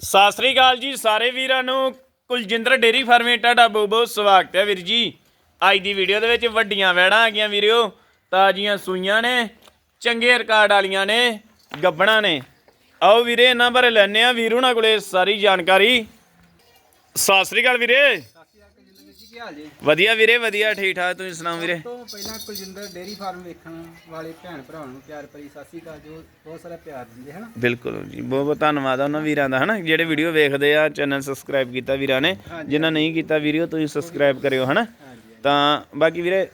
ਸਤਿ ਸ੍ਰੀ ਅਕਾਲ ਜੀ ਸਾਰੇ ਵੀਰਾਂ ਨੂੰ। ਕੁਲਜਿੰਦਰ ਡੇਰੀ ਫਾਰਮੇ ਤੁਹਾਡਾ ਬਹੁਤ ਬਹੁਤ ਸਵਾਗਤ ਹੈ ਵੀਰ ਜੀ। ਅੱਜ ਦੀ ਵੀਡੀਓ ਦੇ ਵਿੱਚ ਵੱਡੀਆਂ ਵੈੜਾਂ ਆ ਗਈਆਂ ਵੀਰਿਓ ਤਾਜ਼ੀਆਂ ਸੂਈਆਂ ਨੇ, ਚੰਗੇ ਰਿਕਾਰਡ ਵਾਲੀਆਂ ਨੇ, ਗੱਬਣਾ ਨੇ। ਆਓ ਵੀਰੇ, ਇਹਨਾਂ ਬਾਰੇ ਲੈਣੇ ਆ ਵੀਰ ਉਹਨਾਂ ਕੋਲੇ ਸਾਰੀ ਜਾਣਕਾਰੀ। ਸਤਿ ਸ੍ਰੀ ਅਕਾਲ ਵੀਰੇ। ਕੀ ਹਾਲ ਜੀ ਵਧੀਆ ਵੀਰੇ ਵਧੀਆ ਠੀਕ ਠਾਕ। ਤੁਸੀਂ ਸੁਣਾਓ ਵੀਰੇ? ਤੋਂ ਪਹਿਲਾਂ ਕੁਲਜਿੰਦਰ ਡੇਰੀ ਫਾਰਮ ਵੇਖਣ ਵਾਲੇ ਭੈਣ ਭਰਾਵਾਂ ਨੂੰ ਪਿਆਰ ਭਰੀ ਸਤਿ ਸ਼੍ਰੀ ਅਕਾਲ ਜੋ ਬਹੁਤ ਸਾਰਾ ਪਿਆਰ ਦਿੰਦੇ ਹਨ? ਬਿਲਕੁਲ ਜੀ ਬਹੁਤ ਬਹੁਤ ਧੰਨਵਾਦ ਆ ਉਹਨਾਂ ਵੀਰਾਂ ਦਾ ਹਨਾ? ਜਿਹੜੇ ਵੀਡੀਓ ਵੇਖਦੇ ਆ ਚੈਨਲ ਸਬਸਕ੍ਰਾਈਬ ਕੀਤਾ ਵੀਰਾਂ ਨੇ ਜਿਨ੍ਹਾਂ ਨਹੀਂ ਕੀਤਾ ਵੀਡੀਓ ਤੁਸੀਂ ਸਬਸਕ੍ਰਾਈਬ ਕਰਿਓ ਹਨਾ? ਤਾਂ ਬਾਕੀ ਵੀਰੇ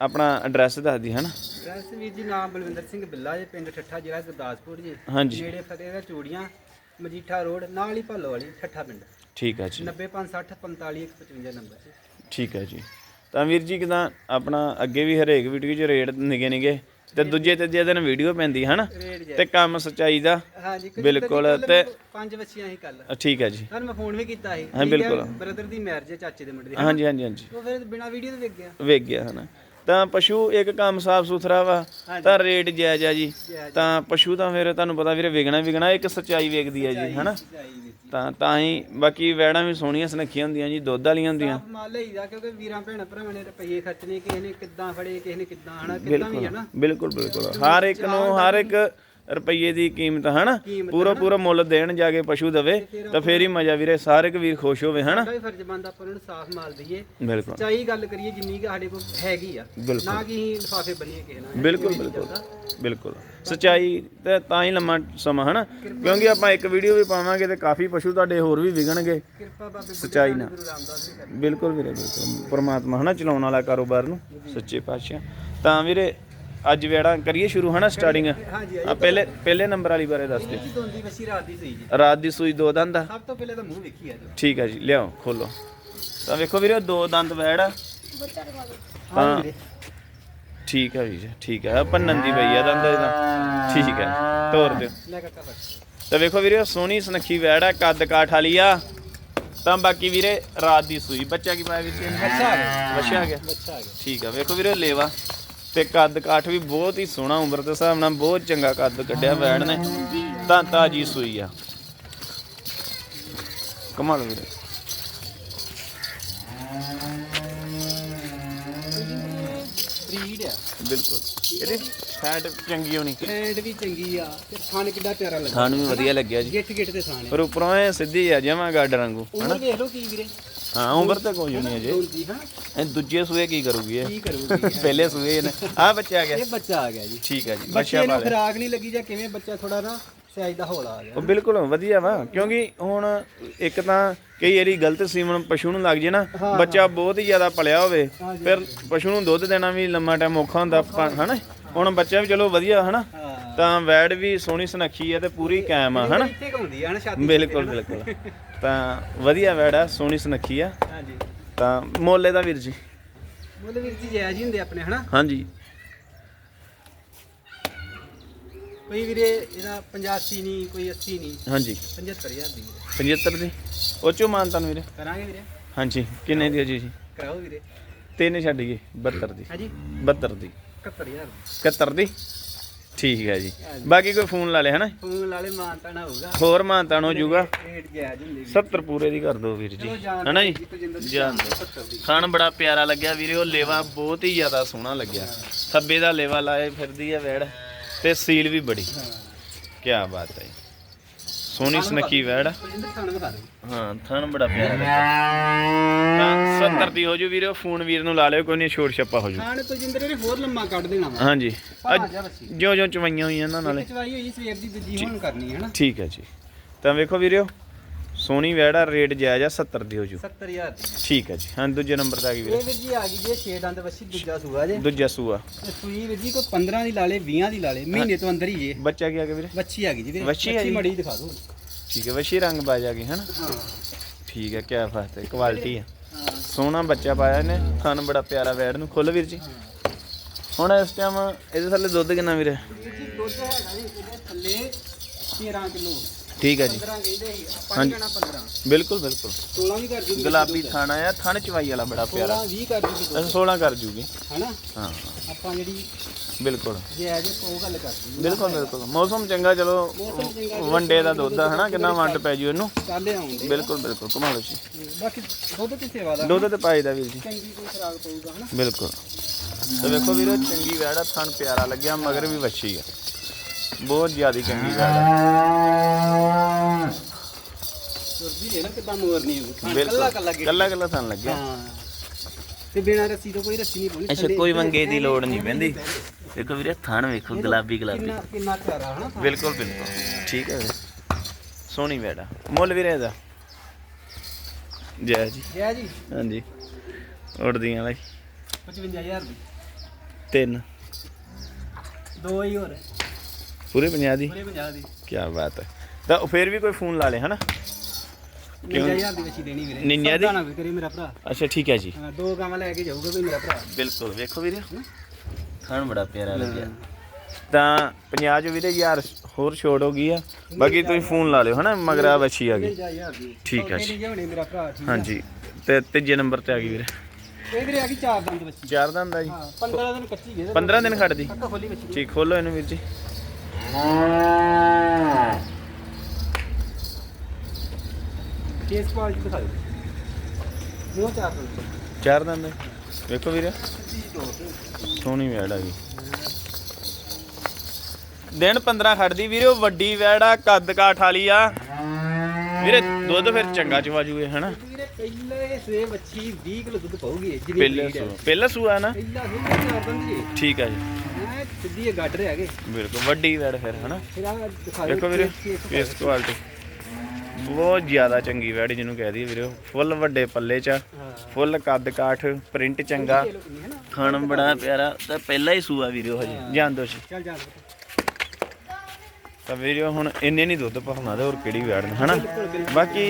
ਆਪਣਾ ਐਡਰੈਸ ਦੱਸ ਦੀ ਹਨਾ? ਐਡਰੈਸ ਵੀਰ ਜੀ ਨਾਮ ਬਲਵਿੰਦਰ ਸਿੰਘ ਬਿੱਲਾ ਜੀ ਪਿੰਡ ਠੱਠਾ ਜ਼ਿਲ੍ਹਾ ਗੁਰਦਾਸਪੁਰ ਜੀ। ਹਾਂਜੀ। ਨੇੜੇ ਫਤਿਹਗੜ੍ਹ ਚੂੜੀਆਂ ਮਜੀਠਾ ਰੋਡ ਨਾਲ ਹੀ ਭੱਲੋ ਵਾਲੀ ਠੱਠਾ ਪਿੰਡ। ਠੀਕ ਹੈ ਜੀ। 90560 45155 ਨੰਬਰ ਜੀ ਠੀਕ ਹੈ ਜੀ। ਤਾਂ ਵੀਰ ਜੀ ਕਿਦਾਂ ਆਪਣਾ ਅੱਗੇ ਵੀ ਹਰੇਕ ਵੀਡੀਓ 'ਚ ਰੇਟ ਨਿਗੇ ਨਿਗੇ ਤੇ ਦੂਜੇ ਤੀਜੇ ਦਿਨ ਵੀਡੀਓ ਪੈਂਦੀ ਹਨਾ? ਰੇਟ ਜੀ ਤੇ ਕੰਮ ਸੱਚਾਈ ਦਾ ਹਾਂਜੀ ਬਿਲਕੁਲ, ਕੱਲ੍ਹ ਤੇ- ਮੈਨੂੰ ਪੰਜ ਬੱਚੀਆਂ ਸੀ ਕੱਲ ਠੀਕ ਹੈ ਜੀ। ਤੁਹਾਨੂੰ ਮੈਂ ਫੋਨ ਵੀ ਕੀਤਾ ਸੀ। ਹਾਂ, ਬਿਲਕੁਲ। ਬ੍ਰਦਰ ਦੀ ਮੈਰਿਜ ਹੈ ਚਾਚੇ ਦੇ ਮੁੰਡੇ ਦੀ ਹਾਂਜੀ ਹਾਂਜੀ ਹਾਂਜੀ। ਉਹ ਫਿਰ ਬਿਨਾ ਵੀਡੀਓ ਤੋਂ ਵੇਖ ਗਿਆ। ਵੇਖ ਗਿਆ ਹਨਾ? ਤਾਂ ਪਸ਼ੂ ਇੱਕ ਕੰਮ ਸਾਫ਼ ਸੁਥਰਾ ਵਾ ਤਾਂ ਰੇਟ ਜਾਇਜ਼ ਆ ਜੀ। ਤਾਂ ਪਸ਼ੂ ਤਾਂ ਫਿਰ ਤੁਹਾਨੂੰ ਪਤਾ ਵੀਰੇ ਵਿਕਣਾ ਵਿਕਣਾ ਇੱਕ ਸੱਚਾਈ ਵੇਖਦੀ ਹੈ ਜੀ ਹਨਾ? ਤਾਂ ਤਾਂ ਹੀ ਬਾਕੀ ਵੈੜਾਂ ਵੀ ਸੋਹਣੀਆਂ ਸੁਨੱਖੀਆਂ ਹੁੰਦੀਆਂ ਜੀ ਦੁੱਧ ਵਾਲੀਆਂ ਹੁੰਦੀਆਂ। ਆਪ ਮਾਲ ਲਈਦਾ ਕਿਉਂਕਿ ਵੀਰਾਂ ਭੈਣਾਂ ਭਰਾਵਾਂ ਨੇ ਰੁਪਈਏ ਖਰਚਣੇ ਕਿਸੇ ਨੇ ਕਿੱਦਾਂ ਫੜੇ ਕਿਸੇ ਨੇ ਕਿੱਦਾਂ ਹਨਾ ਕਿੱਦਾਂ ਵੀ ਹਨਾ ਬਿਲਕੁਲ ਬਿਲਕੁਲ। ਹਰ ਇੱਕ ਨੂੰ ਹਰ ਇੱਕ ਰੁਪਈਏ ਦੀ ਕੀਮਤ ਹਨਾ? ਪੂਰਾ ਪੂਰਾ ਮੁੱਲ ਦੇਣ ਜਾ ਕੇ ਪਸ਼ੂ ਦਵੇ ਤਾਂ ਫੇਰ ਹੀ ਮਜ਼ਾ ਵੀਰੇ ਸਾਰੇ ਵੀਰ ਖੁਸ਼ ਹੋਵੇ ਹਨਾ? ਵੀ ਫਰਜ਼ ਬਣਦਾ ਆਪਾਂ ਉਹਨਾਂ ਨੂੰ ਸਾਫ਼ ਮਾਲ ਦਈਏ। ਬਿਲਕੁਲ। ਚਾਹੀ ਗੱਲ ਕਰੀਏ ਜਿੰਨੀ ਕਿ ਸਾਡੇ ਕੋਲ ਹੈਗੀ ਆ। ਨਾ ਕਿ ਲਿਫਾਫੇ ਬਣੀਏ ਕਿਸੇ ਨਾਲ ਬਿਲਕੁਲ ਬਿਲਕੁਲ। ਬਿਲਕੁਲ। ਸਚਾਈ ਤੇ ਤਾਂ ਹੀ ਲੰਮਾ ਸਮਾਂ ਹਨਾ? ਕਿਉਂਕਿ ਆਪਾਂ ਇੱਕ ਵੀਡੀਓ ਵੀ ਪਾਵਾਂਗੇ ਤੇ ਕਾਫੀ ਪਸ਼ੂ ਤੁਹਾਡੇ ਹੋਰ ਵੀ ਵਿਗਣਗੇ। ਸੱਚਾਈ ਨਾਲ। ਬਿਲਕੁਲ ਵੀਰੇ ਬਿਲਕੁਲ। ਪਰਮਾਤਮਾ ਹਨਾ ਚਲਾਉਣ ਵਾਲਾ ਕਾਰੋਬਾਰ ਨੂੰ ਸੱਚੇ ਪਾਤਸ਼ਾਹ। ਤਾਂ ਵੀਰੇ ਅੱਜ ਵੇੜਾ ਕਰੀਏ ਸ਼ੁਰੂ ਹਨਾ ਸਟਾਰਟਿੰਗ ਹਾਂਜੀ ਆ ਪਹਿਲੇ ਪਹਿਲੇ ਨੰਬਰ ਵਾਲੀ ਬਾਰੇ ਦੱਸ ਦਿਓ। ਜੀ ਦੋਂਦੀ ਵਸੀ ਰਾਤ ਦੀ ਸਹੀ ਜੀ। ਰਾਤ ਦੀ ਸੂਈ ਦੋ ਦੰਦ ਆ। ਸਭ ਤੋਂ ਪਹਿਲੇ ਤਾਂ ਮੂੰਹ ਵੇਖੀ ਆ ਜੀ ਠੀਕ ਹੈ ਜੀ ਲਿਆਓ ਖੋਲੋ। ਤਾਂ ਵੇਖੋ ਵੀਰੇ ਦੋ ਦੰਦ ਵੈੜ ਆ ਹਾਂ। ਵੀਰੇ ਠੀਕ ਹੈ ਵੀਰ ਠੀਕ ਹੈ ਪੰਨਨ ਦੀ ਪਈ ਆ ਦੰਦ ਇਹਦਾ। ਠੀਕ ਹੈ ਤੋਰ ਦਿਓ। ਲੈ ਕਾਕਾ ਫੜ ਤਾਂ ਵੇਖੋ ਵੀਰੇ ਸੋਹਣੀ ਸੁਨੱਖੀ ਵੈੜ ਆ ਕੱਦ ਕਾਠ ਵਾਲੀ ਆ। ਤਾਂ ਬਾਕੀ ਵੀਰੇ ਰਾਤ ਦੀ ਸੂਈ। ਬੱਚਾ ਕੀ ਪਾਇਆ ਆ ਗਿਆ। ਬੱਚਾ ਆ ਗਿਆ। ਬੱਚਾ ਆ ਗਿਆ। ਠੀਕ ਆ ਵੇਖੋ ਵੀਰੇ ਲੇਵਾ। ਤੇ ਕੱਦ ਕਾਠ ਵੀ ਬਹੁਤ ਹੀ ਸੋਹਣਾ ਉਮਰ ਦੇ ਹਿਸਾਬ ਨਾਲ ਬਹੁਤ ਚੰਗਾ ਕੱਦ ਕੱਢਿਆ ਵੈੜ ਨੇ। ਤਾਂ ਤਾਜੀ ਸੂਈ ਆ। ਕਮਾਲ ਵੀਰੇ। ਬਰੀਡ ਆ ਬਿਲਕੁਲ। ਇਹਦੀ ਫੈਟ ਚੰਗੀ ਹੋਣੀ। ਹੈਂਡ ਵੀ ਚੰਗੀ ਆ ਤੇ ਥਣ ਕਿੱਡਾ ਪਿਆਰਾ ਲੱਗਾ ਖਾਣ ਵੀ ਵਧੀਆ ਲੱਗਿਆ ਜੀ। ਗਿੱਟ ਗਿੱਟ ਤੇ ਥਾਣੇ। ਪਰ ਉੱਪਰੋਂ ਇਹ ਸਿੱਧੀ ਆ ਜਮਾ ਗੱਡ ਰੰਗੂ ਉਮਰ ਵੇਖ ਲਓ ਕੀ ਵੀਰੇ। ਹਾਂ ਉਮਰ ਤਾਂ ਕੋਈ ਨਹੀਂ ਅਜੇ। ਹਾਂ। ਇਹ ਦੂਜੇ ਸੂਏ ਕੀ ਕਰੂਗੀ ਇਹ? ਕੀ ਕਰੂਗੀ? ਪਹਿਲੇ ਸੂਏ ਨੇ। ਆ ਬੱਚਾ ਆ ਗਿਆ। ਇਹ ਬੱਚਾ ਆ ਗਿਆ ਜੀ। ਠੀਕ ਆ ਜੀ ਬੱਚੇ ਬੱਚਾ ਨੂੰ ਖਰਾਕ ਨਹੀਂ ਲੱਗੀ ਜਾਂ ਕਿਵੇਂ ਬੱਚਾ ਥੋੜਾ ਨਾ ਸਾਈਜ਼ ਦਾ ਹੌਲਾ ਆ ਗਿਆ। ਉਹ ਬਿਲਕੁਲ ਵਧੀਆ ਵਾ ਕਿਉਂਕਿ ਹੁਣ ਇੱਕ ਤਾਂ ਕਈ ਵਾਰੀ ਗਲਤ ਸੀਮਨ ਪਸ਼ੂ ਨੂੰ ਲੱਗ ਜੇ ਨਾ ਬੱਚਾ ਬਹੁਤ ਹੀ ਜ਼ਿਆਦਾ ਪਲਿਆ ਹੋਵੇ ਫਿਰ ਪਸ਼ੂ ਨੂੰ ਦੁੱਧ ਦੇਣਾ ਵੀ ਲੰਮਾ ਟਾਈਮ ਔਖਾ ਹੁੰਦਾ ਆਪਾਂ, ਹਨਾ? ਹੁਣ ਬੱਚਾ ਵੀ ਚਲੋ ਵਧੀਆ ਹਨਾ? ਹਾਂ ਤਾਂ ਵੈੜ ਵੀ ਸੋਹਣੀ ਸੁਨੱਖੀ ਹੈ ਤੇ ਪੂਰੀ ਕਾਇਮ ਆ ਹਨਾ? ਇੱਥੇ ਘੁੰਮਦੀ ਆ ਨਾ ਛਾਤੀ ਬਿਲਕੁਲ ਬਿਲਕੁਲ। ਤਾਂ ਵਧੀਆ ਵੈੜ ਆ ਸੋਹਣੀ ਸੁਨੱਖੀ ਆ। ਹਾਂਜੀ। ਤਾਂ ਮੋਲੇ ਦਾ ਵੀਰ ਜੀ? ਮੁੱਲ ਵੀਰ ਜੀ ਜਾਇਜ਼ ਹੀ ਹੁੰਦੇ ਆਪਣੇ ਹਨਾ? ਹਾਂਜੀ। ਕੋਈ ਵੀਰੇ ਇਹਦਾ 85 ਨਹੀਂ ਕੋਈ 80 ਨਹੀਂ। ਹਾਂਜੀ। 75000 ਦੀ। ਵੀਰੇ 75 ਦੀ? ਉਹ ਚੋਂ ਮਾਨ ਤੁਹਾਨੂੰ ਵੀਰੇ। ਕਰਾਂਗੇ ਵੀਰੇ। ਹਾਂਜੀ ਕਿੰਨੇ ਦੀ ਜੀ ਜੀ? ਕਰਾਓ ਵੀਰੇ। ਤਿੰਨ ਛੱਡ ਗਏ 72 ਦੀ। ਹਾਂਜੀ। 72 ਦੀ। 71000 71 ਦੀ? ਠੀਕ ਹੈ ਜੀ। ਬਾਕੀ ਕੋਈ ਫੋਨ ਲਾ ਲੇ ਹਨਾ? ਫੋਨ ਲਾਲੇ ਮਾਨਤਾ ਨਾ ਹੋਊਗਾ। ਹੋਰ ਮਾਨਤਾਨ ਹੋ ਜਾਊਗਾ। ਰੇਟ ਜਾਇਜ਼ ਹੁੰਦੇ 70 ਪੂਰੇ ਦੀ ਕਰ ਦਿਓ ਵੀਰ ਜੀ ਹਨਾ ਜੀ? ਕੁਲਜਿੰਦਰ ਜੀ ਜਾਣ ਦਿਓ। 70 ਦੀ ਖਾਣ ਬੜਾ ਪਿਆਰਾ ਲੱਗਿਆ ਵੀਰੇ ਉਹ ਲੇਵਾ ਬਹੁਤ ਹੀ ਜ਼ਿਆਦਾ ਸੋਹਣਾ ਲੱਗਿਆ। ਥੱਬੇ ਦਾ ਲੇਵਾ ਲਾਏ ਫਿਰਦੀ ਆ ਵੈੜ ਤੇ ਸੀਲ ਵੀ ਬੜੀ। ਹਾਂ। ਕੀ ਬਾਤ ਹੈ। ਸੋਹਣੀ ਸੁਨੱਖੀ ਵੈੜ। ਆ। ਹਾਂ ਥਣ ਬੜਾ ਪਿਆਰਾ ਲੱਗਿਆ ਤਾਂ 70 ਦੀ ਹੋ ਜੂ ਵੀਰੇ ਫੋਨ ਵੀਰ ਨੂੰ ਲਾ ਲਿਓ ਕੋਈ ਨਹੀਂ ਛੋੜ ਛੱਪਾ ਹੋ ਜੂ। ਖਾਣ ਕੁਲਜਿੰਦਰ ਨੇ ਹੋਰ ਲੰਮਾ ਕੱਢ ਦੇਣਾ ਵਾ। ਹਾਂਜੀ। ਆ ਜਾ ਬੱਸੀ ਜਿਉਂ ਜਿਉਂ ਚਵਾਈਆਂ ਹੋਈਆਂ ਇਹਨਾਂ ਨਾਲੇ। ਚਵਾਈ ਹੋਈ ਸਵੇਰ ਦੀ ਦੂਜੀ ਹੁਣ ਕਰਨੀ ਹੈ ਨਾ। ਠੀਕ ਹੈ ਜੀ। ਤਾਂ ਵੇਖੋ ਵੀਰਿਓ ਸੋਹਣੀ ਵੈੜ ਰੇਟ ਜਾਇਜ਼ ਆ 70 ਦੀ ਹੋ ਜੂ। 70000 ਦੀ। ਠੀਕ ਹੈ ਜੀ। ਹਾਂ ਦੂਜੇ ਨੰਬਰ ਤੇ ਆ ਗਈ ਵੀਰੇ। ਇਹ ਵੀਰ ਜੀ ਆ ਗਈ ਜੇ 6 ਦੰਦ ਵੱਛੀ ਦੂਜਾ ਸੂਆ ਜੇ। ਦੂਜਾ ਸੂਆ। ਤੇ ਸੂਈ ਵੀਰ ਜੀ ਕੋਈ 15 ਦੀ ਲਾ ਲੇ 20 ਦੀ ਲਾ ਲੇ ਮਹੀਨੇ ਤੋਂ ਅੰਦਰ ਹੀ ਜੇ। ਬੱਚਾ ਕੀ ਆ ਗਿਆ ਵੀਰੇ? ਵੱਛੀ ਆ ਗਈ ਜੀ ਵੀਰੇ। ਵੱਛੀ ਆ ਜੀ? ਮੜੀ ਦਿਖਾ ਦਿਓ। ਠੀਕ ਹੈ ਵਸ਼ੀ ਰੰਗ ਬਾਜ ਆ ਗਈ ਹਨਾ? ਹਾਂ ਠੀਕ ਹੈ ਕਿਆ ਬਾਤ ਹੈ ਕੁਆਲਿਟੀ ਹੈ। ਹਾਂ ਸੋਹਣਾ ਬੱਚਾ ਪਾਇਆ ਇਹਨੇ ਥਣ ਬੜਾ ਪਿਆਰਾ ਵੈੜ ਨੂੰ। ਖੁੱਲ ਵੀਰ ਜੀ। ਹੁਣ ਇਸ ਟਾਈਮ ਇਹਦੇ ਥੱਲੇ ਦੁੱਧ ਕਿੰਨਾ ਵੀਰੇ? ਜੀ ਦੁੱਧ ਹੈਗਾ ਜੀ ਇਹਦੇ ਥੱਲੇ 13 ਕਿਲੋ ਠੀਕ ਹੈ ਜੀ। 15 ਕਹਿੰਦੇ ਸੀ ਆਪਾਂ ਨਹੀਂ ਕਹਿਣਾ 15 ਬਿਲਕੁਲ ਬਿਲਕੁਲ। 16 ਵੀ ਕਰ ਜੂਗੀ ਗੁਲਾਬੀ ਥਾਣਾ ਆ ਥਣ ਚਵਾਈ ਵਾਲਾ ਬੜਾ ਪਿਆਰਾ। 16 20 ਕਰ ਜੂਗੀ ਦੁੱਧ। ਅੱਛਾ 16 ਕਰ ਜੂਗੀ। ਹਨਾ? ਹਾਂ। ਆਪਾਂ ਜਿਹੜੀ ਬਿਲਕੁਲ। ਜੇ ਆ ਜੇ ਉਹ ਗੱਲ ਕਰਦੀ ਬਿਲਕੁਲ ਬਿਲਕੁਲ। ਮੌਸਮ ਚੰਗਾ ਚਲੋ ਵੰਡੇ ਦਾ ਦੁੱਧ ਆ ਹਨਾ? ਕਿੰਨਾ ਵੰਡ ਪੈ ਜੂ ਇਹਨੂੰ? ਕਾਲੇ ਆਉਂਦੇ ਬਿਲਕੁਲ ਬਿਲਕੁਲ ਕਮਾਲ ਜੀ। ਬਾਕੀ ਦੁੱਧ ਦੀ ਸੇਵਾ ਦਾ ਦੁੱਧ ਤੇ ਪਾਈ ਦਾ ਵੀਰ ਜੀ। ਚੰਗੀ ਕੋਈ ਖਰਾਕ ਪਊਗਾ ਹਨਾ? ਬਿਲਕੁਲ। ਤੇ ਵੇਖੋ ਵੀਰੋ ਚੰਗੀ ਵੈੜ ਥਣ ਪਿਆਰਾ ਲੱਗਿਆ ਮਗਰ ਵੀ ਵੱਛੀ ਆ। ਬਹੁਤ ਜ਼ਿਆਦੀ ਚੰਗੀ ਵੈੜ ਆ। ਤੁਰਦੀ ਹੈ ਨਾ ਕਿਦਾਂ ਮੋਰਨੀ ਹੋਊ ਕੱਲਾ ਕੱਲਾ ਗੇ ਕੱਲਾ ਕੱਲਾ ਥਣ ਲੱਗਿਆ। ਹਾਂ। ਤੇ ਬਿਨਾਂ ਰੱਸੀ ਤੋਂ ਕੋਈ ਰੱਸੀ ਨਹੀਂ ਪਾਉਣੀ ਅੱਛਾ ਕੋਈ ਮੰਗੇ ਦੀ ਲੋੜ ਨਹੀਂ ਪੈਂਦੀ। ਵੇਖੋ ਵੀਰੇ ਥਣ ਵੇਖੋ ਗੁਲਾਬੀ ਗੁਲਾਬੀ। ਕਿੰਨਾ ਕਿੰਨਾ ਪਿਆਰਾ ਹਨਾ ਥਾਂ। ਬਿਲਕੁਲ ਬਿਲਕੁਲ। ਠੀਕ ਹੈ ਵੀਰੇ। ਸੋਹਣੀ ਵੈੜ ਮੁੱਲ ਵੀਰੇ ਇਹਦਾ? ਜੈ ਜੀ। ਜੈ ਜੀ। ਹਾਂਜੀ। ਉੜਦੀਆਂ ਲਈ 55000 ਦੀ। ਤਿੰਨ। ਦੋ ਹੀ ਹੋਰ। ਪੂਰੇ 50 ਦੀ? ਪੂਰੇ 50 ਦੀ। ਕੀ ਬਾਤ ਹੈ। ਤਾਂ ਫਿਰ ਵੀ ਕੋਈ ਫੋਨ ਲਾ ਲੇ ਹਨਾ? 55000 ਦੀ ਵੱਛੀ ਦੇਣੀ ਵੀਰੇ। ਨਿੰਜਾ ਦੀ? ਸੌਦਾ ਨਾ ਕੋਈ ਕਰੇ ਮੇਰਾ ਭਰਾ। ਅੱਛਾ ਠੀਕ ਹੈ ਜੀ। ਦੋ ਗਾਵਾਂ ਲੈ ਕੇ ਜਾਊਗਾ ਵੀ ਮੇਰਾ ਭਰਾ। ਬਿਲਕੁਲ ਵੇਖੋ ਵੀਰੇ। ਖਾਣ ਬੜਾ ਪਿਆਰਾ ਲੱਗਿਆ। ਤਾਂ 50 ਚ ਵੀਰੇ ਯਾਰ ਹੋਰ ਛੋੜ ਹੋ ਗਈ ਆ। ਬਾਕੀ ਤੁਸੀਂ ਫੋਨ ਲਾ ਲਿਓ ਹਨਾ ਮਗਰਾ ਵੱਛੀ ਆ ਗਈ। 55000 ਦੀ ਠੀਕ ਹੈ ਜੀ। ਜੀ। ਹੋਣੀ ਮੇਰਾ ਭਰਾ ਠੀਕ ਹੈ ਹਾਂਜੀ ਤੇ ਤੀਜੇ ਨੰਬਰ ਤੇ ਆ ਗਈ ਵੀਰੇ। ਇਹ ਵੀਰੇ ਆ ਗਈ ਚਾਰ ਦੰਦ ਵੱਛੀ। ਚਾਰ ਦਾ ਹੁੰਦਾ ਜੀ। ਹਾਂ 15 ਦਿਨ ਕੱਚੀ ਗਏ 15 ਦਿਨ ਖੜਦੀ। ਕੱਕਾ ਖੋਲੀ ਵੱਛੀ। ਠੀਕ ਖੋਲੋ ਇਹਨੂੰ ਵੀਰ ਜੀ। ਕੇਸ ਕੁਆਲਿਟੀ ਦਿਖਾ ਦਿਓ ਮੂੰਹ ਚਾਰ ਦੰਦ। ਚਾਰ ਦੰਦ। ਹੈ। ਵੇਖੋ ਵੀਰੇ। ਸੋਹਣੀ ਵੈੜ ਆ ਗਈ। ਦਿਨ 15 ਖੜਦੀ ਵੀਰੇ ਉਹ ਵੱਡੀ ਵੈੜ ਆ ਕੱਦ ਕਾਠ ਵਾਲੀ ਆ। ਵੀਰੇ ਦੁੱਧ ਫਿਰ ਚੰਗਾ ਚਵਾ ਜੂਏ ਹਨਾ? ਵੀਰੇ ਪਹਿਲੇ ਸਵੇ ਵੱਛੀ 20 ਕਿਲੋ ਦੁੱਧ ਪਾਉਗੀ ਜਿੰਨੀ ਪਹਿਲਾ ਪਹਿਲਾ ਸੂਆ ਨਾ? ਪਹਿਲਾ ਸਵੇ ਚਾਰ ਦੰਦ ਜੀ ਠੀਕ ਆ ਜੀ। ਸਿੱਧੀ ਗੱਡ ਰਿਹਾ ਹੈਗੇ ਬਿਲਕੁਲ ਵੱਡੀ ਵੈੜ ਫਿਰ ਹਨਾ? ਫਿਰ ਆ ਦਿਖਾ ਦਿਓ ਵੇਖੋ ਵੀਰੇ ਫੇਸ ਕੁਆਲਿਟੀ। ਬਹੁਤ ਜ਼ਿਆਦਾ ਚੰਗੀ ਵੈੜ ਜਿਹਨੂੰ ਕਹਿ ਦਈਏ ਵੀਰੇ। ਫੁੱਲ ਵੱਡੇ ਪੱਲੇ ਚ ਫੁੱਲ ਕੱਦ ਕਾਠ ਪ੍ਰਿੰਟ ਚੰਗਾ। ਖਾਣ ਬੜਾ ਪਿਆਰਾ ਤਾਂ ਪਹਿਲਾ ਹੀ ਸੂਆ ਵੀਰੇ ਹਜੇ। ਜਾਣ ਦੋ ਜੀ। ਚੱਲ ਜਾਣ ਤਾਂ ਵੀਰੇ ਹੁਣ ਇੰਨੇ ਨਹੀਂ ਦੁੱਧ ਪਾਉਣਾ ਤੇ ਹੋਰ ਕਿਹੜੀ ਵੈੜ ਨੇ ਹਨਾ? ਬਾਕੀ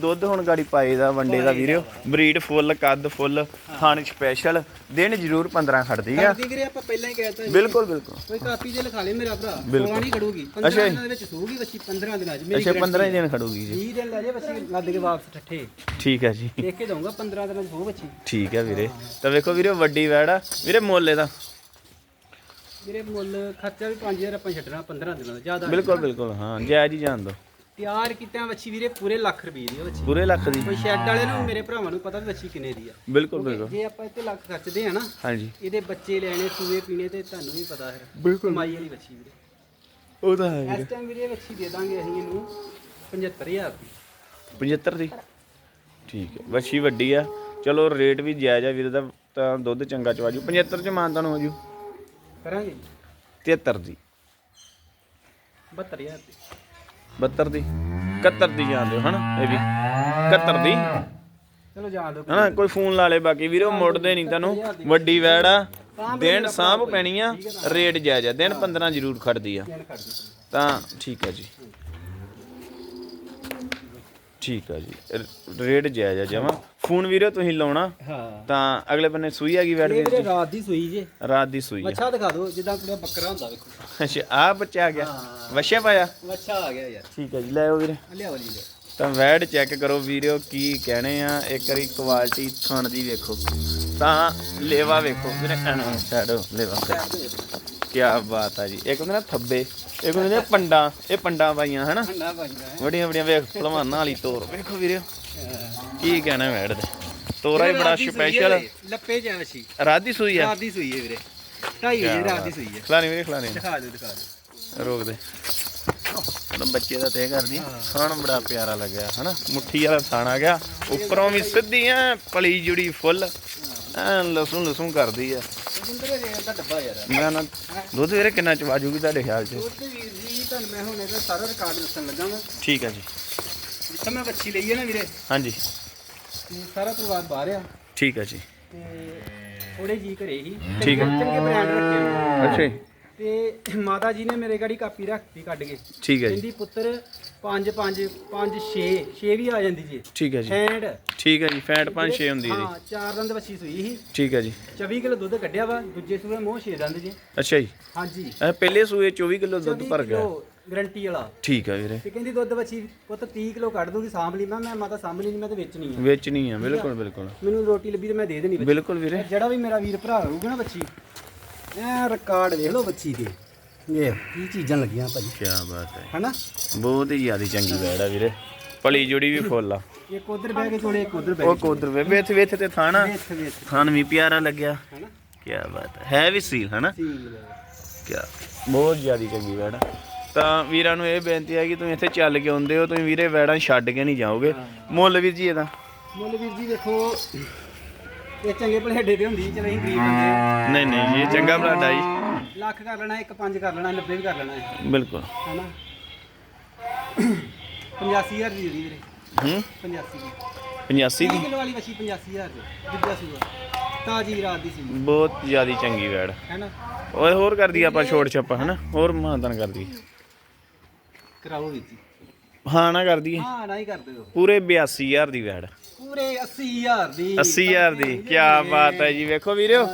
ਦੁੱਧ ਹੁਣ ਗਾੜੀ ਪਾਏ ਦਾ ਵੰਡੇ ਦਾ ਵੀਰੇ। ਬਰੀਡ ਫੁੱਲ ਕੱਦ ਫੁੱਲ ਖਾਣ ਸਪੈਸ਼ਲ ਦਿਨ ਜ਼ਰੂਰ 15 ਖੜਦੀ ਆ। ਕਰਦੀ ਵੀਰੇ ਆਪਾਂ ਪਹਿਲਾਂ ਹੀ ਕਹਿਤਾ ਬਿਲਕੁਲ ਬਿਲਕੁਲ। ਕੋਈ ਕਾਪੀ ਜੇ ਲਿਖਾ ਲੈ ਮੇਰਾ ਭਰਾ ਨਹੀਂ ਖੜੂਗੀ। ਅੱਛਾ 15 ਜੀ। ਦਿਨਾਂ ਦੇ ਵਿੱਚ ਸੂਗੀ ਬੱਚੀ 15 ਦਿਨਾਂ ਚ। ਮੇਰੀ ਅੱਛਾ 15 ਹੀ ਦਿਨ ਖੜੂਗੀ ਜੀ। 20 ਦਿਨ ਲੈ ਜੇ ਬੱਚੀ ਲੱਦ ਕੇ ਵਾਪਸ ਠੱਠੇ। ਠੀਕ ਹੈ ਜੀ। ਦੇਖ ਕੇ ਦਊਂਗਾ 15 ਦਿਨਾਂ ਚ ਸੂ ਬੱਚੀ ਠੀਕ ਹੈ ਵੀਰੇ। ਤਾਂ ਵੇਖੋ ਵੀਰੇ ਵੱਡੀ ਵੈੜ ਆ। ਵੀਰੇ ਮੁੱਲ ਇਹਦਾ। ਵੀਰੇ ਮੁੱਲ ਖਰਚਾ ਵੀ 5000 ਆਪਾਂ ਛੱਡਣਾ 15 ਦਿਨਾਂ ਦਾ ਜ਼ਿਆਦਾ ਬਿਲਕੁਲ ਬਿਲਕੁਲ ਹਾਂ ਜਾਇਜ਼ ਹੀ ਜਾਣ ਦੋ। ਤਿਆਰ ਕੀਤਾ ਬੱਚੀ ਵੀਰੇ ਪੂਰੇ ਲੱਖ ਰੁਪਏ ਦੀ ਆ ਬੱਚੀ ਪੂਰੇ ਲੱਖ ਦੀ। ਕੋਈ ਸ਼ੈੱਡ ਵਾਲੇ ਨੂੰ ਮੇਰੇ ਭਰਾਵਾਂ ਨੂੰ ਪਤਾ ਵੀ ਬੱਚੀ ਕਿੰਨੇ ਦੀ ਆ। ਬਿਲਕੁਲ ਬਿਲਕੁਲ। ਜੇ ਆਪਾਂ ਇੱਥੇ ਲੱਖ ਖਰਚਦੇ ਆ ਨਾ ਹਾਂਜੀ। ਇਹਦੇ ਬੱਚੇ ਲੈਣੇ ਸੂਏ ਪੀਣੇ ਤੇ ਤੁਹਾਨੂੰ ਵੀ ਪਤਾ ਹੈ ਬਿਲਕੁਲ। ਕਮਾਈ ਵਾਲੀ ਬੱਚੀ ਵੀਰੇ। ਉਹ ਤਾਂ ਹੈ ਇਸ ਟਾਈਮ ਵੀਰੇ ਬੱਚੀ ਦੇ ਦਾਂਗੇ ਅਸੀਂ ਇਹਨੂੰ 75000 ਦੀ। 75 ਦੀ? ਠੀਕ ਹੈ ਵੱਛੀ ਵੱਡੀ ਆ। ਚਲੋ ਰੇਟ ਵੀ ਜਾਇਜ਼ ਆ ਵੀਰੇ ਦਾ ਤਾਂ ਦੁੱਧ ਚੰਗਾ ਚਵਾਜੂ। 75 ਚ ਮਾਨਤਾਨ ਹੋ ਜੂ। ਕਰਾਂਗੇ? 73 ਦੀ। 72000 ਦੀ। 72 ਦੀ। 71 ਦੀ ਜਾਣ ਦਿਓ ਹਨਾ? ਇਹ ਵੀ। 71 ਦੀ। ਚਲੋ ਜਾਣ ਦਿਓ। ਹਨਾ? ਕੋਈ ਫੋਨ ਲਾ ਲੇ ਬਾਕੀ ਵੀਰੇ ਮੁੜਦੇ ਨਹੀਂ ਤੈਨੂੰ। ਵੱਡੀ ਵੈੜ ਆ। ਦਿਨ ਸਾਂਭ ਪੈਣੀ ਆ। ਰੇਟ ਜਾਇਜ਼ ਆ। ਦਿਨ 15 ਜ਼ਰੂਰ ਖੜਦੀ ਆ। ਤਾਂ ਠੀਕ ਹੈ ਜੀ। ਠੀਕ ਹੈ ਜੀ। ਰੇਟ ਜਾਇਜ਼ ਆ ਜਮਾ। ਫੋਨ ਵੀਰੇ ਤੁਸੀਂ ਲਾਉਣਾ। ਹਾਂ। ਤਾਂ ਅਗਲੇ ਬੰਨੇ ਸੂਈ ਹੈਗੀ ਵੈੜ ਇਹ ਵੀਰ ਜੀ ਰਾਤ ਦੀ ਸੂਈ ਜੇ। ਰਾਤ ਦੀ ਸੂਈ ਆ। ਮੱਛਾ ਦਿਖਾ ਦਿਓ ਜਿੱਦਾਂ ਕੁੜਾ ਬੱਕਰਾ ਹੁੰਦਾ ਵੇਖੋ। ਅੱਛਾ ਆ ਬੱਚਾ ਆ ਗਿਆ। ਹਾਂ। ਵਸ਼ਿਆ ਪਾਇਆ? ਮੱਛਾ ਆ ਗਿਆ ਯਾਰ। ਠੀਕ ਹੈ ਜੀ ਲੈ ਆਓ ਵੀਰੇ। ਲਿਆਓ ਜੀ ਲਿਆਓ। ਤਾਂ ਵੈੜ ਚੈੱਕ ਕਰੋ ਵੀਡੀਓ ਕੀ ਕਹਿਣੇ ਆ। ਇੱਕ ਵਾਰੀ ਕੁਆਲਿਟੀ ਥਣ ਦੀ ਵੇਖੋ। ਤਾਂ ਲੇਵਾ ਵੇਖੋ ਵੀਰੇ। ਐਨੂੰ ਛੱਡੋ ਲੇਵਾ। ਕੀ ਬਾਤ ਆ ਜੀ। ਇੱਕ ਹੁੰਦੇ ਨਾ ਥੱਬੇ ਇੱਕ ਹੁੰਦੇ ਨੇ ਪੰਡਾਂ। ਇਹ ਪੰਡਾਂ ਪਾਈਆਂ ਹਨਾ? ਠੰਡਾ ਹੈ। ਵੱਡੀਆਂ ਵੱਡੀਆਂ ਵੇਖ ਭਲਵਾਨਾਂ ਵਾਲੀ ਤੋਰ। ਵੇਖੋ ਵੀਰੇ। ਕੀ ਕਹਿਣਾ ਵੈੜ ਦੇ? ਤੋਰਾ ਹੀ ਬੜਾ ਸਪੈਸ਼ਲ ਲੱਪੇ ਜਾ ਵਛੀ ਰਾਤ ਦੀ ਸੂਈ ਆ? ਰਾਤ ਦੀ ਸੂਈ ਹੈ ਵੀਰੇ। ਢਾਈ ਵਜੇ ਰਾਤ ਦੀ ਸੂਈ ਹੈ ਖਲਾਣੀ ਵੀਰੇ ਖਲਾਣੀ ਦਿਖਾ ਦਿਓ ਦਿਖਾ ਦਿਓ। ਰੋਕ ਦੇ। ਉਹਦਾ ਬੱਚੇ ਦਾ ਤੇ ਕਰਦੀ ਖਾਣ ਬੜਾ ਪਿਆਰਾ ਲੱਗਿਆ ਹਨਾ? ਮੁੱਠੀ ਵਾਲਾ ਥਾਣ ਆ ਗਿਆ। ਉੱਪਰੋਂ ਵੀ ਸਿੱਧੀਆਂ ਪਲੀ ਜੁੜੀ ਫੁੱਲ। ਐ ਲਸੂਨ ਲਸੂਨ ਕਰਦੀ ਆ। ਮੈਂ ਨਾ ਦੁੱਧ ਵੀਰੇ ਕਿੰਨਾ ਚਵਾ ਜੂਗੀ ਤੁਹਾਡੇ ਖਿਆਲ 'ਚ? ਉਹਦੇ ਵੀਰ ਜੀ ਤੁਹਾਨੂੰ ਮੈਂ ਹੁਣ ਇਹਦਾ ਸਾਰਾ ਰਿਕਾਰਡ ਦੱਸਣ ਲੱਗਾ ਵਾਂ। ਠੀਕ ਹੈ ਜੀ। ਜਿੱਥੇ ਮੈਂ ਬੱਚੀ ਲਈ ਹੈ ਨਾ ਵੀਰੇ। ਹਾਂਜੀ। ਤੇ ਸਾਰਾ ਪਰਿਵਾਰ ਬਾਹਰ ਆ। ਠੀਕ ਹੈ ਜੀ। ਤੇ ਥੋੜੇ ਜੀ ਘਰੇ ਹੀ। ਠੀਕ ਹੈ। ਚੰਗੇ ਬ੍ਰਾਂਡ ਰੱਖੇ ਹੋਏ। ਅੱਛਾ ਜੀ। ਤੇ ਮਾਤਾ ਜੀ ਨੇ ਮੇਰੇ ਗਾੜੀ ਕਾਪੀ ਰੱਖਤੀ ਕੱਢ ਕੇ। ਠੀਕ ਹੈ ਜੀ। ਕਹਿੰਦੀ ਪੁੱਤਰ 5 5 5 6 6 ਵੀ ਆ ਜਾਂਦੀ ਜੀ। ਠੀਕ ਹੈ ਜੀ। ਹੈਂਡ ਠੀਕ ਹੈ ਜੀ ਫੈਟ 5-6 ਹੁੰਦੀ ਹੈ ਜੀ। ਹਾਂ ਚਾਰ ਦੰਦ ਬੱਚੀ ਸੂਈ ਸੀ। ਠੀਕ ਹੈ ਜੀ। 24 ਕਿਲੋ ਦੁੱਧ ਕੱਢਿਆ ਵਾ ਦੂਜੇ ਸੂਏ ਮੋਹ 6 ਦੰਦ ਜੀ। ਅੱਛਾ ਜੀ। ਹਾਂਜੀ। ਇਹ ਪਹਿਲੇ ਸੂਏ 24 ਕਿਲੋ ਦੁੱਧ ਭਰ ਗਿਆ। ਗਰੰਟੀ ਵਾਲਾ। ਠੀਕ ਹੈ ਵੀਰੇ। ਤੇ ਕਹਿੰਦੀ ਦੁੱਧ ਬੱਚੀ ਪੁੱਤ 30 ਕਿਲੋ ਕੱਢ ਦੂਗੀ ਸਾਂਭ ਲਈ। ਮੈਂ ਮੈਂ ਮਾਤਾ ਸਾਂਭਣੀ ਨਹੀਂ ਮੈਂ ਤੇ ਵੇਚਣੀ ਆ। ਵੇਚਣੀ ਆ ਬਿਲਕੁਲ ਬਿਲਕੁਲ। ਮੈਨੂੰ ਰੋਟੀ ਲੱਭੀ ਤੇ ਮੈਂ ਦੇ ਦੇਣੀ ਬੱਚੀ। ਬਿਲਕੁਲ ਵੀਰੇ। ਜਿਹੜਾ ਵੀ ਮੇਰਾ ਵੀਰ ਭਰਾ ਹੋਊਗਾ ਨਾ ਬੱਚੀ ਇਹ ਰਿਕਾਰਡ ਵੇਖ ਲਓ ਬੱਚੀ ਦੇ। ਇਹ ਕੀ ਚੀਜ਼ਾਂ ਲੱਗੀਆਂ ਭਾਜੀ। ਕੀ ਬਾਤ ਹੈ। ਹਨਾ? ਬਹੁਤ ਹੀ ਜ਼ਿਆਦਾ ਚੰਗੀ ਆ ਵੀਰੇ। ਭਲੀ ਜੁੜੀ ਵੀ ਫੁੱਲ ਆ। ਇੱਕ ਉਧਰ ਬਹਿ ਕੇ ਚੋਲੇ ਇੱਕ ਉਧਰ ਬਹਿ ਉਹ ਕੋਦਰ ਵੇ ਵੇਥ ਵੇਥ ਤੇ ਥਾਣਾ। ਕੇ ਵੇਖ ਵੇਖ ਥਾਨ ਵੀ ਪਿਆਰਾ ਲੱਗਿਆ। ਹਨਾ? ਕੀ ਬਾਤ ਹੈ। ਹੈ ਵੀ ਸੀਲ ਹਨਾ? ਸੀਲ ਕੀ ਬਹੁਤ ਜ਼ਿਆਦਾ ਚੰਗੀ ਆ। ਤਾਂ ਵੀਰਾਂ ਨੂੰ ਇਹ ਬੇਨਤੀ ਹੈ ਕਿ ਤੁਸੀਂ ਇੱਥੇ ਚੱਲ ਕੇ ਆਉਂਦੇ ਹੋ ਤੁਸੀਂ ਵੀਰੇ ਵੈੜਾਂ ਛੱਡ ਕੇ ਨਹੀਂ ਜਾਓਗੇ। ਮੁੱਲ ਵੀਰ ਜੀ ਇਹਦਾ। ਮੁੱਲ ਵੀਰ ਜੀ ਦੇਖੋ ਇਹ ਚੰਗੇ ਭਲੇਡੇ ਤੇ ਹੁੰਦੀ ਚਲ ਅਸੀਂ ਗਰੀਬ ਬੰਦੇ ਨਹੀਂ ਨਹੀਂ ਇਹ ਚੰਗਾ ਬਲਾਡਾ ਜੀ। ਲੱਖ ਕਰ ਲੈਣਾ ਇੱਕ ਪੰਜ ਕਰ ਲੈਣਾ 90 ਵੀ ਕਰ ਲੈਣਾ ਹੈ ਬਿਲਕੁਲ। ਹਨਾ? 85000 ਦੀ ਵੀਰੇ। ਹੂੰ? 85 ਦੀ। 85 30 ਦੀ ਕਿਲੋ ਵਾਲੀ ਵਛੀ 85000 ਦੀ ਦੂਜਾ ਸੂਆ। ਤਾਜੀ ਰਾਤ ਦੀ ਸੀ। ਬਹੁਤ ਜ਼ਿਆਦਾ ਚੰਗੀ ਵੈੜ। ਹੈਨਾ? ਓਏ ਹੋਰ ਕਰਦੀ ਆਪਾਂ ਛੋੜ ਛੱਪਾ ਹਨਾ? ਹੋਰ ਮਾਨਤਨ ਕਰਦੀ ਕਰਾਓ ਵੀਰ ਜੀ। ਹਾਂ ਨਾ ਕਰਦੀ ਹਾਂ ਨਾ ਹੀ ਕਰ ਦਿਓ। ਪੂਰੇ 82000 ਦੀ ਵੈੜ। ਪੂਰੇ 80000 ਦੀ। 80000 ਦੀ। ਕੀ ਬਾਤ ਹੈ ਜੀ। ਵੇਖੋ ਵੀਰਿਓ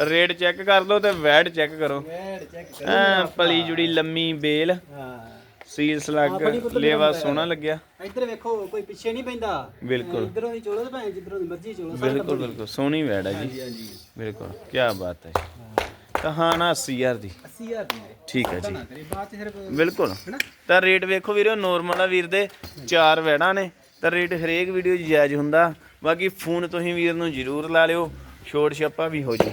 ਰੇਟ ਚੈੱਕ ਕਰ ਲਓ ਤੇ ਵੈੜ ਚੈੱਕ ਕਰੋ। ਵੈੜ ਚੈੱਕ ਐ ਪਲੀ ਜੁੜੀ ਲੰਮੀ ਬੇਲ। ਹਾਂ। ਸੀਲ ਸਲੱਗ ਲੇਵਾ ਸੋਹਣਾ ਲੱਗਿਆ। ਇੱਧਰ ਵੇਖੋ ਕੋਈ ਪਿੱਛੇ ਨਹੀਂ ਪੈਂਦਾ। ਬਿਲਕੁਲ। ਇਧਰੋਂ ਦੀ ਚੋਲੋ ਤੇ ਭਾਵੇਂ ਜਿੱਧਰੋਂ ਦੀ ਮਰਜ਼ੀ ਚੋਲੋ ਬਿਲਕੁਲ ਬਿਲਕੁਲ। ਸੋਹਣੀ ਵੈੜ ਹੈ ਜੀ। ਬਿਲਕੁਲ। ਕੀ ਬਾਤ ਹੈ ਨਾ 80000 ਦੀ। 80000 ਦੀ ਵੀਰੇ ਠੀਕ ਹੈ ਜੀ। ਨਾ ਕਰੇ ਬਾਅਦ ਚ ਸਿਰਫ ਬਿਲਕੁਲ। ਹੈਨਾ ਤਾਂ ਰੇਟ ਵੇਖੋ ਵੀਰੋ ਨੋਰਮਲ ਆ ਵੀਰ ਦੇ ਚਾਰ ਵੈੜਾਂ ਨੇ। ਤਾਂ ਰੇਟ ਹਰੇਕ ਵੀਡੀਓ 'ਚ ਜਾਇਜ਼ ਹੁੰਦਾ। ਬਾਕੀ ਫੋਨ ਤੁਸੀਂ ਵੀਰ ਨੂੰ ਜ਼ਰੂਰ ਲਾ ਲਿਓ। ਛੋਟ ਛੱਪਾ ਵੀ ਹੋ ਜੂ।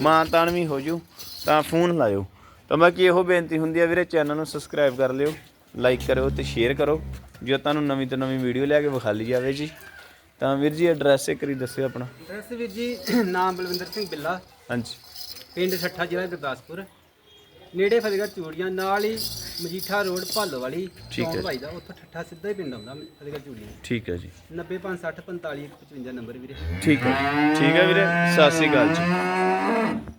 ਮਾਂ ਤਾਨ ਵੀ ਹੋ ਜੂ। ਤਾਂ ਫੋਨ ਲਾਇਓ। ਤਾਂ ਬਾਕੀ ਇਹੋ ਬੇਨਤੀ ਹੁੰਦੀ ਆ ਵੀਰੇ ਚੈਨਲ ਨੂੰ ਸਬਸਕ੍ਰਾਈਬ ਕਰ ਲਿਓ ਲਾਈਕ ਕਰਿਓ ਤੇ ਸ਼ੇਅਰ ਕਰੋ। ਜੋ ਤੁਹਾਨੂੰ ਨਵੀਂ ਤੋਂ ਨਵੀਂ ਵੀਡੀਓ ਲੈ ਕੇ ਵਿਖਾਲੀ ਜਾਵੇ ਜੀ। ਤਾਂ ਵੀਰ ਜੀ ਐਡਰੈਸ ਇੱਕ ਵਾਰੀ ਦੱਸਿਓ ਆਪਣਾ। ਐਡਰੈਸ ਵੀਰ ਜੀ ਨਾਮ ਬਲਵਿੰਦਰ ਸਿੰਘ ਬਿੱਲਾ। ਹਾਂਜੀ। ਪਿੰਡ ਠੱਠਾ ਜ਼ਿਲ੍ਹਾ ਗੁਰਦਾਸਪੁਰ। ਨੇੜੇ ਫਤਿਹਗੜ੍ਹ ਚੂੜੀਆਂ ਨਾਲ ਹੀ ਮਜੀਠਾ ਰੋਡ ਭਾਲੋ ਵਾਲੀ ਠੀਕ ਹੈ ਚੌਂਕ ਭਾਈ ਦਾ ਉੱਥੋਂ ਠੱਠਾ ਸਿੱਧਾ ਹੀ ਪਿੰਡ ਆਉਂਦਾ ਫਤਿਹਗੜ੍ਹ ਚੂੜੀਆਂ ਠੀਕ ਹੈ ਜੀ। 90560 45 155 ਨੰਬਰ ਵੀਰੇ। ਠੀਕ ਹੈ। ਠੀਕ ਹੈ ਵੀਰੇ ਸਤਿ ਸ਼੍ਰੀ ਅਕਾਲ ਜੀ।